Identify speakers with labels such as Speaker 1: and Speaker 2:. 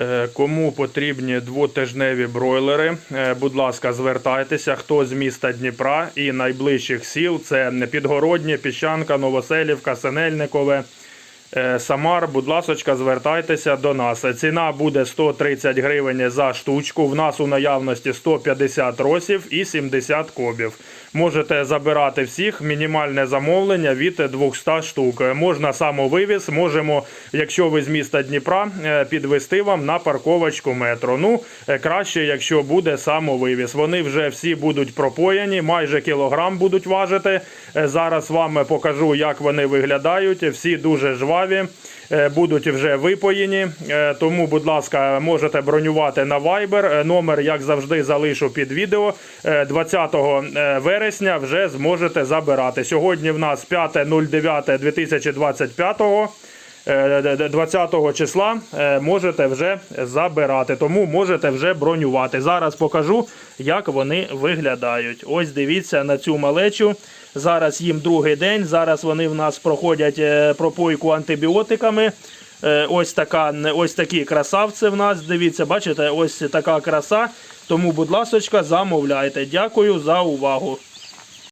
Speaker 1: Е, Кому потрібні двотижневі бройлери, е, будь ласка, звертайтеся. Хто з міста Дніпра і найближчих сіл це Підгороднє, Піщанка, Новоселівка, Синельникове. Е, Самар, будь ласочка, звертайтеся до нас. Ціна буде 130 гривень за штучку. В нас у наявності 150 росів і 70 кобів. Можете забирати всіх. Мінімальне замовлення від 200 штук. Можна самовивіз, можемо, якщо ви з міста Дніпра, е, підвести вам на парковочку метро. Ну, е, краще, якщо буде самовивіз. Вони вже всі будуть пропоєні, майже кілограм будуть важити. Зараз вам покажу, як вони виглядають. Всі дуже жваві. Е, Будуть вже випоєні, Е, тому, будь ласка, можете бронювати на Viber. Е, Номер, як завжди, залишу під відео. Е, 20 е, вересня вже зможете забирати. Сьогодні в нас 5.09.2025. Е, д- д- 20 числа е, можете вже забирати, тому можете вже бронювати. Зараз покажу, як вони виглядають. Ось дивіться на цю малечу. Зараз їм другий день. Зараз вони в нас проходять е, пропойку антибіотиками. Е, Ось така, ось такі красавці в нас. Дивіться, бачите, ось така краса. Тому, будь ласочка, замовляйте. Дякую за увагу.